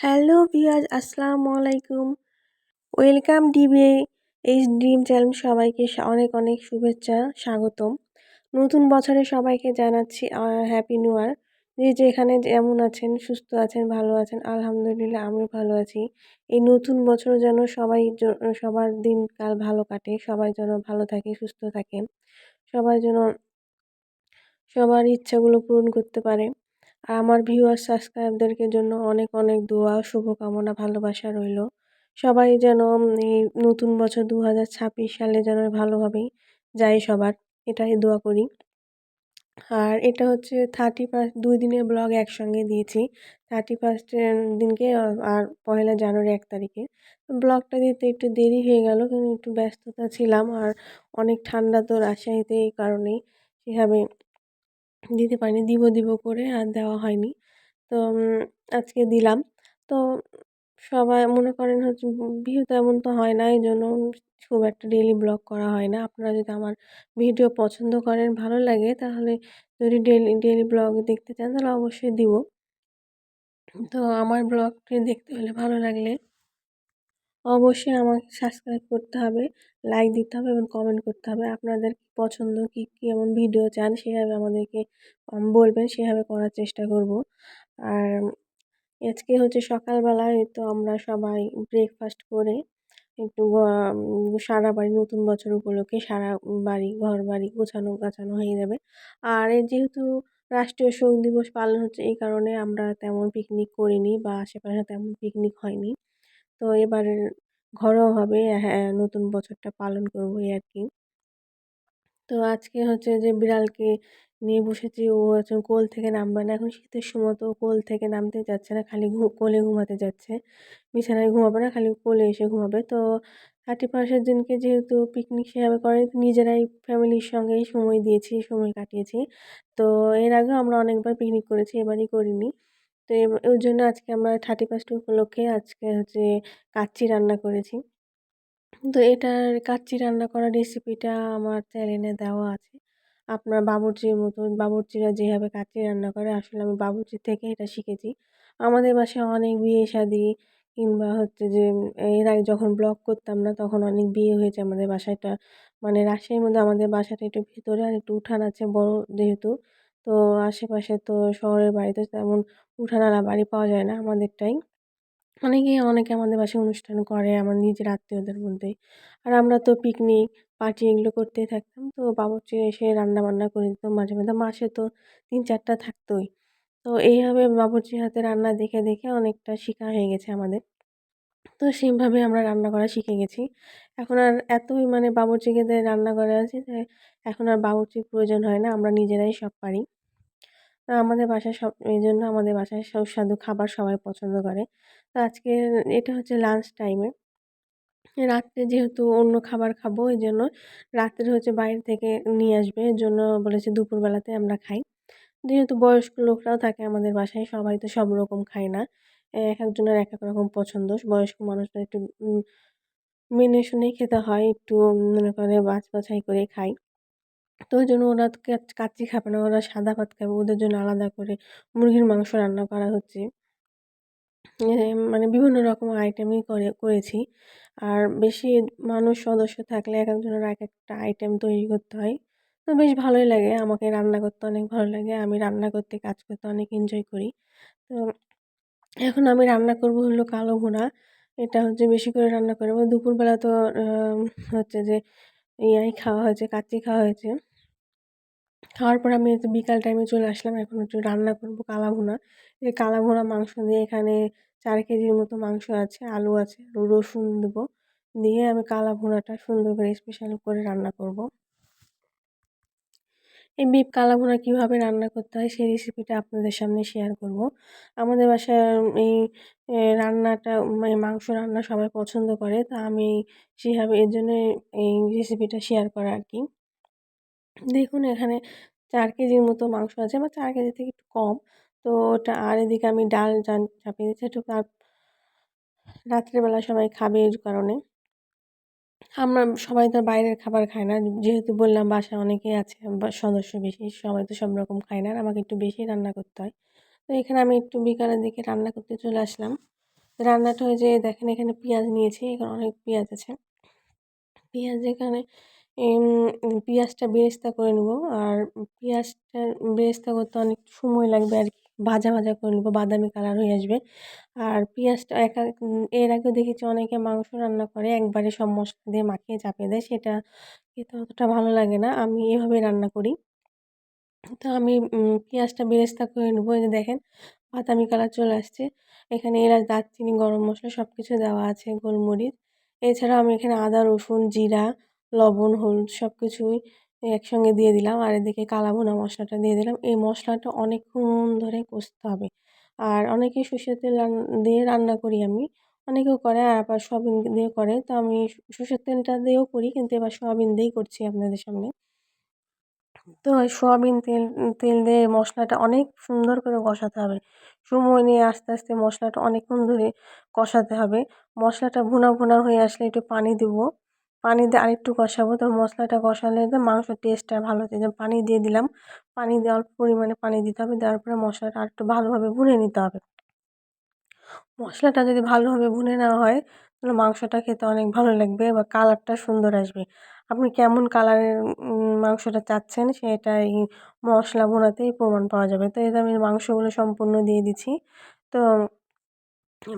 Hello viewers আসসালামু আলাইকুম। Welcome ডিবে এইচ ড্রিম চ্যানেল সবাইকে অনেক অনেক শুভেচ্ছা, স্বাগতম। নতুন বছরে সবাইকে জানাচ্ছি হ্যাপি নিউ ইয়ার যে যেখানে যেমন আছেন, সুস্থ আছেন, ভালো আছেন, আলহামদুলিল্লাহ আমিও ভালো আছি। এই নতুন বছর যেন সবাই সবার দিনকাল ভালো কাটে, সবাই যেন ভালো থাকে, সুস্থ থাকে সবাই যেন সবার ইচ্ছাগুলো পূরণ করতে পারে। আর আমার ভিউয়ার সাবস্ক্রাইবদেরকে জন্য অনেক অনেক দোয়া, শুভকামনা, ভালোবাসা রইল। সবাই যেন এই নতুন বছর দু হাজার ছাব্বিশ সালে যেন ভালোভাবেই যায় সবার, এটাই দোয়া করি। আর এটা হচ্ছে থার্টি ফার্স্ট দুই দিনের ব্লগ একসঙ্গে দিয়েছি। থার্টি ফার্স্টের দিনকে, আর পয়লা জানুয়ারি এক তারিখে। ব্লগটা দিতে একটু দেরি হয়ে গেল, কিন্তু একটু ব্যস্ততা ছিলাম, আর অনেক ঠান্ডা তো রাজশাহীতে এই কারণেই। সেভাবে দিতে পারিনি, দিব দিব করে আর দেওয়া হয়নি। তো আজকে দিলাম। তো, সবাই মনে করেন হচ্ছে ভিউ তেমন তো হয় না এই জন্য খুব একটা ডেলি ব্লগ করা হয় না। আপনারা যদি আমার ভিডিও পছন্দ করেন, ভালো লাগে, তাহলে যদি ডেলি ডেলি ব্লগ দেখতে চান, তাহলে অবশ্যই দিব। তো, আমার ব্লগটি দেখতে হলে ভালো লাগলে অবশ্যই আমাকে সাবস্ক্রাইব করতে হবে লাইক দিতে হবে এবং কমেন্ট করতে হবে। আপনাদের পছন্দ, কী কী এমন ভিডিও চান সেভাবে আমাদেরকে বলবেন, সেভাবে করার চেষ্টা করব। আর আজকে হচ্ছে সকালবেলায় তো আমরা সবাই ব্রেকফাস্ট করে একটু সারা বাড়ি, নতুন বছর উপলক্ষে সারা বাড়ি ঘর বাড়ি গোছানো, গাছানো হয়ে যাবে। আর যেহেতু রাষ্ট্রীয় শোক দিবস পালন হচ্ছে, এই কারণে আমরা তেমন পিকনিক করিনি বা আশেপাশে তেমন পিকনিক হয়নি। তো এবার ঘরোয়াভাবে হ্যাঁ নতুন বছরটা পালন করব এই আর কি তো আজকে হচ্ছে যে বিড়ালকে নিয়ে বসেছি, ও হচ্ছে কোল থেকে নামবে না। এখন শীতের সময় তো কোল থেকে নামতে যাচ্ছে না, খালি কোলে ঘুমাতে যাচ্ছে। বিছানায় ঘুমাবে না, খালি কোলে এসে ঘুমাবে। তো থার্টি ফার্স্টের দিনকে যেহেতু পিকনিক সেভাবে করে, নিজেরাই ফ্যামিলির সঙ্গেই সময় দিয়েছি, সময় কাটিয়েছি। তো এর আগেও আমরা অনেকবার পিকনিক করেছি, এবারই করিনি। তো ওই জন্য আজকে আমরা থার্টি ফার্স্ট উপলক্ষে আজকে হচ্ছে কাচ্চি রান্না করেছি। তো এটার কাচ্চি রান্না করার রেসিপিটা আমার চ্যানেলে দেওয়া আছে। আপনার বাবুর্চির মতো বাবুর্চিরা যেভাবে কাচ্চি রান্না করে, আসলে আমি বাবুর্চির থেকে এটা শিখেছি। আমাদের বাসায় অনেক বিয়ে শাদি কিংবা হচ্ছে যে এর আগে যখন ব্লগ করতাম না, তখন অনেক বিয়ে হয়েছে আমাদের বাসায়টা মানে রাজশাহীর মধ্যে আমাদের বাসাটা একটু ভিতরে আর একটু উঠান আছে, বড় যেহেতু। তো আশেপাশে তো শহরের বাড়িতে তেমন উঠানালা বাড়ি পাওয়া যায় না আমাদেরটাই। অনেকেই, অনেকে আমাদের বাসায় অনুষ্ঠান করে আমার নিজের আত্মীয়দের মধ্যে। আর আমরা তো পিকনিক পার্টি এগুলো করতেই থাকতাম। তো বাবুর্চি এসে রান্না বান্না করে দিত মাঝে মাঝে মাসে তো তিন চারটা থাকতোই। তো এইভাবে বাবুর্চির হাতে রান্না দেখে দেখে অনেকটা শেখা হয়ে গেছে আমাদের। তো সেভাবে আমরা রান্না করা শিখে গেছি। এখন আর এতই মানে বাবুর্চিকে রান্না করা আছে যে এখন আর বাবুর্চির প্রয়োজন হয় না, আমরা নিজেরাই সব পারি। আমাদের বাসায় সব এই জন্য আমাদের বাসায় সুস্বাদু খাবার সবাই পছন্দ করে। তো আজকে এটা হচ্ছে লাঞ্চ টাইমে রাত্রে যেহেতু অন্য খাবার খাব এই জন্য রাত্রে হচ্ছে বাইরে থেকে নিয়ে আসবে, এর জন্য বলেছে দুপুরবেলাতে আমরা খাই। যেহেতু বয়স্ক লোকরাও থাকে আমাদের বাসায়, সবাই তো সব রকম খায় না। এক একজনের এক এক রকম পছন্দ। বয়স্ক মানুষরা একটু মেনে শুনেই খেতে হয়, একটু মনে করে বাছ বাছাই করে খায় তো ওই জন্য ওরা কাচ্চি খাবে না, ওরা সাদা ভাত খাবে, ওদের জন্য আলাদা করে মুরগির মাংস রান্না করা হচ্ছে। মানে বিভিন্ন রকম আইটেমই করে, করেছি। আর বেশি মানুষ সদস্য থাকলে এক একজনের এক একটা আইটেম তৈরি করতে হয়। তো বেশ ভালোই লাগে, আমাকে রান্না করতে অনেক ভালো লাগে, আমি রান্না করতে, কাজ করতে অনেক এনজয় করি। তো এখন আমি রান্না করব হলো কালো ভুনা। এটা হচ্ছে বেশি করে রান্না করব দুপুরবেলা তো হচ্ছে যে ইয়াই খাওয়া হয়েছে, কাচ্চি খাওয়া হয়েছে। খাওয়ার পর আমি বিকাল টাইমে চলে আসলাম। এখন হচ্ছে রান্না করব কালা ভুনা। এই কালা ভুনা মাংস দিয়ে এখানে চার কেজির মতো মাংস আছে, আলু আছে, রসুন দেবো। দিয়ে আমি কালা ভুনাটা সুন্দর করে স্পেশাল করে রান্না করব। এই বিপ কালা ভুনা কীভাবে রান্না করতে হয় সেই রেসিপিটা আপনাদের সামনে শেয়ার করব। আমাদের বাসায় এই রান্নাটা মানে মাংস রান্না সবাই পছন্দ করে, তা আমি সেভাবে, এর জন্য এই রেসিপিটা শেয়ার করা আর কি। দেখুন এখানে চার কেজির মতো মাংস আছে বা চার কেজি থেকে একটু কম, তো ওটা আর এদিকে আমি ডাল চাপিয়ে দিচ্ছি, একটু রাত্রেবেলা সবাই খাবে এর কারণে। আমরা সবাই তো বাইরের খাবার খায় না। যেহেতু বললাম বাসায় অনেকেই আছে সদস্য বেশি সবাই তো সব রকম খায় না আমাকে একটু বেশি রান্না করতে হয়। তো এখানে আমি একটু বিকালের দিকে রান্না করতে চলে আসলাম। রান্নাটা হয়ে যেয়ে দেখেন এখানে পেঁয়াজ নিয়েছি, এখানে অনেক পেঁয়াজ আছে। পেঁয়াজ এখানে পেঁয়াজটা বেরেস্তা করে নেব। আর পেঁয়াজটা বেরেস্তা করতে অনেক সময় লাগবে আর কি। ভাজা ভাজা করে নেব, বাদামি কালার হয়ে আসবে। আর পেঁয়াজটা একা এর আগেও দেখেছি অনেকে মাংস রান্না করে, একবারে সব মশলা দিয়ে মাখিয়ে চাপিয়ে দেয়, সেটা খেতে অতটা ভালো লাগে না। আমি এভাবে রান্না করি। তো আমি পেঁয়াজটা বেরেস্তা করে নেব, এই যে দেখেন, বাদামি কালার চলে আসছে। এখানে এলাচ, দারচিনি, গরম মশলা সব কিছু দেওয়া আছে, গোলমরিচ। এছাড়াও আমি এখানে আদা, রসুন, জিরা, লবণ, হলুদ সব কিছুই একসঙ্গে দিয়ে দিলাম। আর এদিকে কালা ভুনা মশলাটা দিয়ে দিলাম। এই মশলাটা অনেকক্ষণ ধরে কষতে হবে। আর অনেকে সর্ষের তেল দিয়ে রান্না করি আমি। অনেকেও করে আর আবার সয়াবিন দিয়ে করে। তো আমি সর্ষের তেলটা দিয়েও করি, কিন্তু এবার সয়াবিন দিয়েই করছি আপনাদের সামনে। তো সয়াবিন তেল তেল দিয়ে মশলাটা অনেক সুন্দর করে কষাতে হবে। সময় নিয়ে আস্তে আস্তে মশলাটা অনেকক্ষণ ধরে কষাতে হবে। মশলাটা ভুনা ভুনা হয়ে আসলে একটু পানি দেবো। পানি দিয়ে আরেকটু কষাবো। তো মশলাটা কষালে তো মাংসের টেস্টটা ভালো হচ্ছে। পানি দিয়ে দিলাম, পানি দিয়ে অল্প পরিমাণে পানি দিতে হবে। দেওয়ার পরে মশলাটা আরেকটু ভালোভাবে ভুনে নিতে হবে। মশলাটা যদি ভালোভাবে ভুনে নেওয়া হয়, তাহলে মাংসটা খেতে অনেক ভালো লাগবে বা কালারটা সুন্দর আসবে। আপনি কেমন কালারের মাংসটা চাচ্ছেন সেটা এই মশলা ভুনাতেই প্রমাণ পাওয়া যাবে। তো এই আমি মাংসগুলো সম্পূর্ণ দিয়ে দিচ্ছি। তো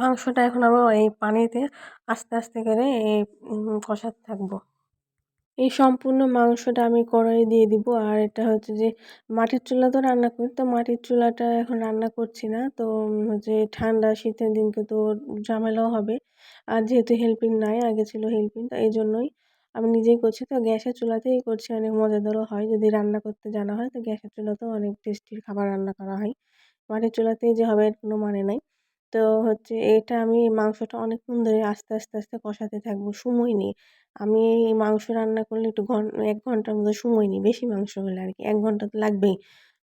মাংসটা এখন আমরা এই পানিতে আস্তে আস্তে করে এই কষাতে থাকব। এই সম্পূর্ণ মাংসটা আমি কড়াইয়ে দিয়ে দিব। আর এটা হচ্ছে যে মাটির চুলা তো রান্না করি, তো মাটির চুলাটা এখন রান্না করছি না। তো হচ্ছে ঠান্ডা শীতের দিনকে তো ঝামেলাও হবে। আর যেহেতু হেল্পিং নাই, আগে ছিল হেল্পিং, তো এই জন্যই আমি নিজেই করছি। তো গ্যাসের চুলাতেই করছি, অনেক মজাদারও হয়। যদি রান্না করতে জানা হয়, তো গ্যাসের চুলাতেও অনেক টেস্টির খাবার রান্না করা হয়। মাটির চুলাতেই যে হবে এর কোনো মানে নাই। তো হচ্ছে এটা আমি মাংসটা অনেকক্ষণ ধরে আস্তে আস্তে আস্তে কষাতে থাকব, সময় নিয়ে আমি এই মাংস রান্না করলে একটু ঘন, এক ঘণ্টার মতো সময় নিই, বেশি মাংস হলে আর কি এক ঘণ্টা তো লাগবেই।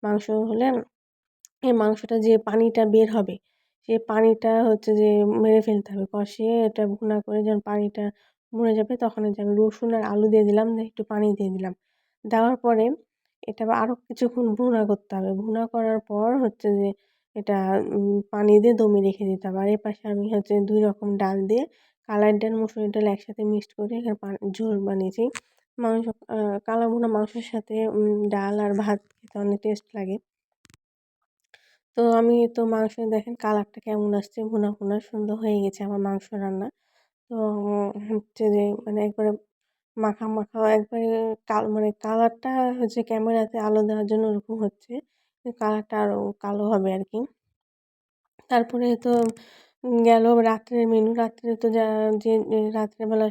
মাংস হলে এই মাংসটা যে পানিটা বের হবে, সে পানিটা হচ্ছে যে মেরে ফেলতে হবে। কষিয়ে এটা ভুনা করে যখন পানিটা মরে যাবে তখন যে আমি রসুন আর আলু দিয়ে দিলাম একটু পানি দিয়ে দিলাম। দেওয়ার পরে এটা আরও কিছুক্ষণ ভুনা করতে হবে। ভুনা করার পর হচ্ছে যে এটা পানি দিয়ে দমে রেখে দিতে হবে। আর এপাশে আমি হচ্ছে দুই রকম ডাল দিয়ে কালার ডাল, মুসুরির ডাল একসাথে মিক্সড করে এখানে ঝোল বানিয়েছি। মাংস কালা ভুনা মাংসের সাথে ডাল আর ভাত খেতে অনেক টেস্ট লাগে। তো আমি, তো মাংস দেখেন কালারটা কেমন আসছে, ভুনা ভুনা সুন্দর হয়ে গেছে আমার মাংস রান্না। তো, হচ্ছে যে মানে একবারে মাখা মাখা, একবারে কাল মানে কালারটা হচ্ছে ক্যামেরাতে আলো দেওয়ার জন্য ওরকম হচ্ছে। কালারটা আরও কালো হবে আর কি তারপরে তো গেল রাত্রের মেনু রাত্রে তো যা, যে রাত্রেবেলা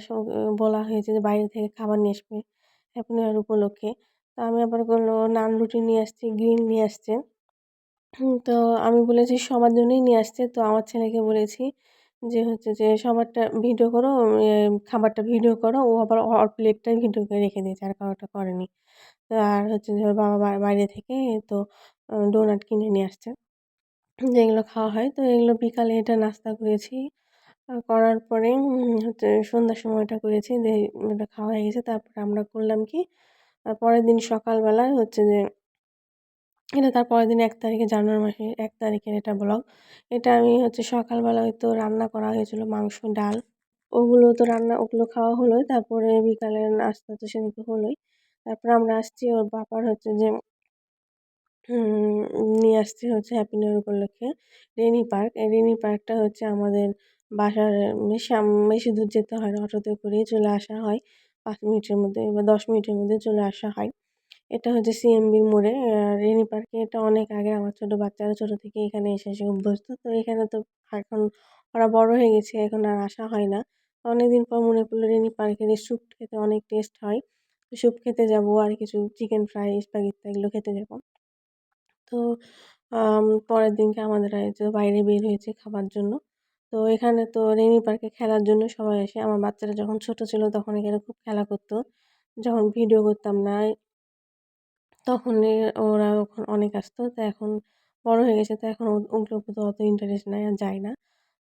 বলা হয়েছে যে বাইরে থেকে খাবার নিয়ে আসবে নিউ ইয়ার উপলক্ষে। তো আমি আবার বলল, নান রুটি নিয়ে আসছি গ্রিন নিয়ে আসছে। তো আমি বলেছি, সবার জন্যই নিয়ে আসছে। তো আমার ছেলেকে বলেছি যে, হচ্ছে যে, সবারটা ভিডিও করো খাবারটা ভিডিও করো। ও আবার ওর প্লেটটাই ভিডিও করে রেখে দিয়েছে, আর কারোটা করেনি। আর হচ্ছে যে বাবা বাইরে থেকে তো ডোনাট কিনে নিয়ে আসছে। যেগুলো খাওয়া হয়, তো এগুলো বিকালে এটা নাস্তা করেছি। করার পরে হচ্ছে সন্ধ্যার সময়টা করেছি, যে এটা খাওয়া হয়ে গেছে। তারপরে আমরা করলাম কি পরের দিন সকালবেলায় হচ্ছে যে, এটা তার পরের দিন এক তারিখে, জানুয়ারি মাসের এক তারিখের এটা ব্লগ। এটা আমি হচ্ছে সকালবেলা হয়তো রান্না করা হয়েছিল, মাংস, ডাল, ওগুলো তো রান্না, ওগুলো খাওয়া হলোই। তারপরে বিকালে নাস্তা তো সেদিনকে হলোই। তারপরে আমরা আসছি ওর বাবার হচ্ছে যে নিয়ে আসছি হচ্ছে হ্যাপি নিউ উপলক্ষে রেনি পার্ক এই রেনি পার্কটা হচ্ছে আমাদের বাসার বেশি দূর যেতে হয় না, অটোতে করেই চলে আসা হয়। পাঁচ মিনিটের মধ্যে বা দশ মিনিটের মধ্যে চলে আসা হয়। এটা হচ্ছে সিএমবির মোড়ে। রেনি পার্কে এটা অনেক আগে আমার ছোটো বাচ্চারা ছোটো থেকে এখানে এসে এসে অভ্যস্ত। তো এখানে তো এখন ওরা বড় হয়ে গেছে, এখন আর আসা হয় না। অনেকদিন পর মনে পড়ল রেনি পার্কের স্যুপ খেতে অনেক টেস্ট হয়। স্যুপ খেতে যাব আর কিছু চিকেন ফ্রাই স্পাগেটি এগুলো খেতে যাব। তো পরের দিনকে আমাদের হচ্ছে বাইরে বের হয়েছে খাবার জন্য। তো এখানে তো রেনি পার্কে খেলার জন্য সবাই আসে। আমার বাচ্চারা যখন ছোট ছিল তখন এখানে খুব খেলা করতো। যখন ভিডিও করতাম না, তখন ওরা ওখানে অনেক আসতো। তো এখন বড় হয়ে গেছে, তো এখন ওগুলোর প্রতি অত ইন্টারেস্ট নাই আর যায় না।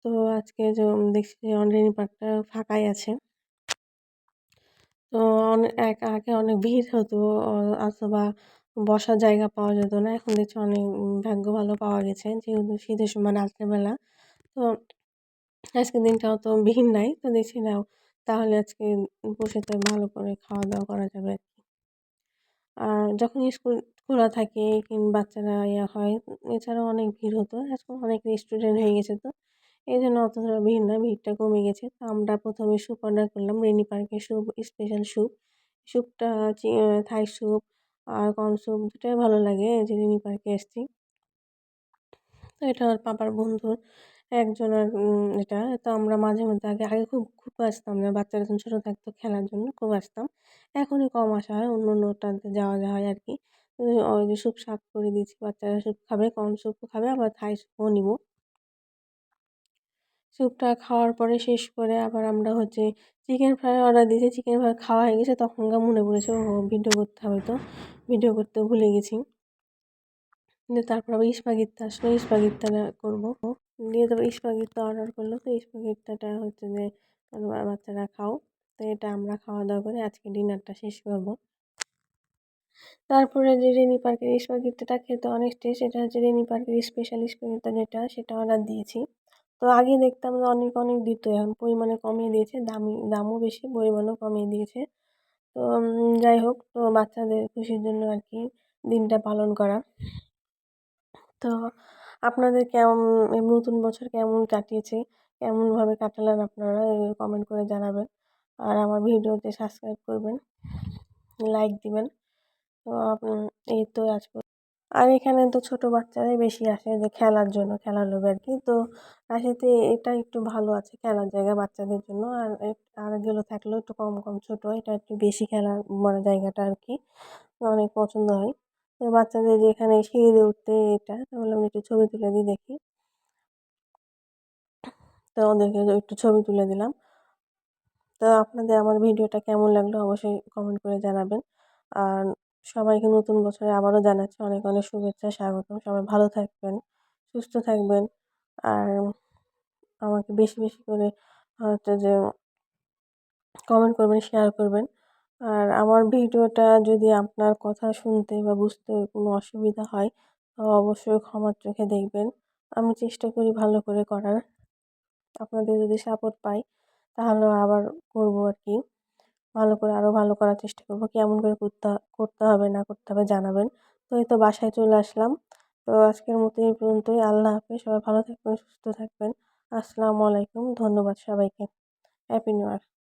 তো আজকে যে, দেখছি যে রেনি পার্কটা ফাঁকাই আছে। তো অনেক আগে অনেক ভিড় হতো অথবা বসার জায়গা পাওয়া যেত না, এখন দেখছি অনেক ভাগ্য ভালো পাওয়া গেছে, যেহেতু শীতের সময় রাত্রেবেলা। তো আজকের দিনটা অত ভিড় নাই, তো দেখছি নাও, তাহলে আজকে বসেতে ভালো করে খাওয়া দাওয়া করা যাবে আর কি। আর যখন স্কুল খোলা থাকে কিংবা বাচ্চারা ইয়া হয়, এছাড়াও অনেক ভিড় হতো এখন অনেক রেস্টুরেন্ট হয়ে গেছে তো। এই জন্য অতটা ভিড় না, ভিড়টা কমে গেছে। তো আমরা প্রথমে স্যুপ অর্ডার করলাম, রেনি পার্কের স্যুপ স্পেশাল স্যুপ স্যুপটা থাই স্যুপ আর কর্ন স্যুপ দুটাই ভালো লাগে যে রেনি পার্কে এসেছি। তো এটা আমার পাপার বন্ধুর একজনের এটা। তো আমরা মাঝে মধ্যে আগে আগে খুব খুব আসতাম না, বাচ্চারা যখন ছোটো থাকতো খেলার জন্য খুব আসতাম। এখনই কম আসা হয়, অন্য অন্যটাতে যাওয়া হয় আর কি। ওই যে স্যুপ সার্ভ করে দিয়েছি, বাচ্চারা স্যুপ খাবে কর্ন স্যুপও খাবে, আবার থাই স্যুপও নিব। স্যুপটা খাওয়ার পরে শেষ করে আবার আমরা হচ্ছে চিকেন ফ্রাই অর্ডার দিয়েছি চিকেন ফ্রাই খাওয়া হয়ে গেছে। তখনকার মনে পড়েছে ও ভিডিও করতে হবে তো। ভিডিও করতে ভুলে গেছি। দিয়ে তারপর আবার ইস্পাগিত্তা আসলো, ইস্পাগিত্তাটা করব। দিয়ে তারপর ইস্পাগিত্তা অর্ডার করল। তো ইস্পাগিত্তাটা হচ্ছে যে বাচ্চারা খাও। তো এটা আমরা খাওয়া দাওয়া করে আজকে ডিনারটা শেষ করব। তারপরে যে রেনি পার্কের ইস্পাগিত্তাটা খেতে অনেক টেস্ট এটা হচ্ছে রেনি পার্কের স্পেশাল ইস্পাগিত্তা যেটা, সেটা অর্ডার দিয়েছি। তো আগে দেখতাম যে অনেক অনেক দিত। এখন পরিমাণে কমিয়ে দিয়েছে, দামি, দামও বেশি, পরিমাণও কমিয়ে দিয়েছে। তো যাই হোক, তো বাচ্চাদের খুশির জন্য আর কি দিনটা পালন করা। তো আপনাদের কেমন নতুন বছর কেমন কাটিয়েছে? কেমনভাবে কাটালেন আপনারা? কমেন্ট করে জানাবেন। আর আমার ভিডিওতে সাবস্ক্রাইব করবেন লাইক দিবেন। তো এই তো আজ আর এখানে তো ছোট বাচ্চারাই বেশি আসে যে খেলার জন্য, খেলার লোভে আর কি তো রাশিয়াতে এটা একটু ভালো আছে খেলার জায়গা বাচ্চাদের জন্য। আর আর এগুলো থাকলেও একটু কম কম ছোট, এটা একটু বেশি খেলার মানে জায়গাটা আর কি অনেক পছন্দ হয়। তো বাচ্চাদের যেখানে সিঁড়ি উঠতে এটা, তাহলে আমি একটু ছবি তুলে দিই, দেখি। তো ওদেরকে একটু ছবি তুলে দিলাম। তো আপনাদের আমার ভিডিওটা কেমন লাগল অবশ্যই কমেন্ট করে জানাবেন। আর সবাইকে নতুন বছরে আবারও জানাচ্ছি অনেক অনেক শুভেচ্ছা, স্বাগতম। সবাই ভালো থাকবেন, সুস্থ থাকবেন। আর আমাকে বেশি বেশি করে হচ্ছে যে কমেন্ট করবেন শেয়ার করবেন। আর আমার ভিডিওটা যদি আপনার কথা শুনতে বা বুঝতে কোনো অসুবিধা হয়, তো অবশ্যই ক্ষমার চোখে দেখবেন। আমি চেষ্টা করি ভালো করে করার। আপনাদের যদি সাপোর্ট পাই তাহলে আবার করব আর কি। ভালো করে আরও ভালো করার চেষ্টা করব। কেমন করে করতে করতে হবে, না করতে হবে জানাবেন। তো এই তো বাসায় চলে আসলাম। তো আজকের মতো এই পর্যন্তই। আল্লাহ হাফেজ। সবাই ভালো থাকবেন, সুস্থ থাকবেন। আসসালামু আলাইকুম। ধন্যবাদ সবাইকে। Happy new year.